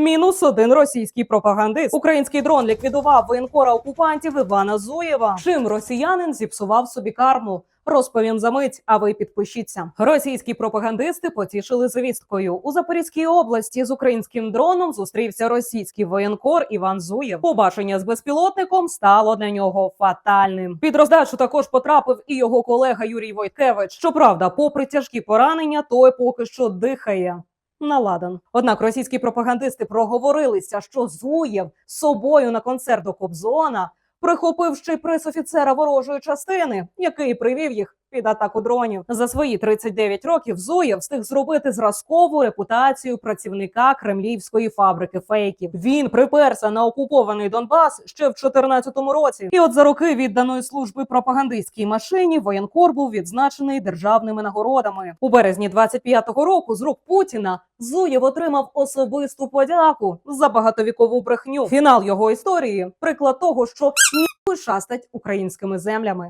Мінус один російський пропагандист. Український дрон ліквідував воєнкора окупантів Івана Зуєва. Чим росіянин зіпсував собі карму? Розповім за мить, а ви підпишіться. Російські пропагандисти потішили звісткою. У Запорізькій області з українським дроном зустрівся російський воєнкор Іван Зуєв. Побачення з безпілотником стало для нього фатальним. Під роздачу також потрапив і його колега Юрій Войткевич. Щоправда, попри тяжкі поранення, той поки що дихає. Наладан. Однак російські пропагандисти проговорилися, що Зуєв з собою на концерт до Кобзона прихопив ще й пресофіцера ворожої частини, який привів їх під атаку дронів. За свої 39 років Зуєв встиг зробити зразкову репутацію працівника кремлівської фабрики фейків. Він приперся на окупований Донбас ще в 14-му році. І от за роки відданої служби пропагандистській машині воєнкор був відзначений державними нагородами. У березні 25-го року з рук Путіна Зуєв отримав особисту подяку за багатовікову брехню. Фінал його історії приклад того, що шастать українськими землями.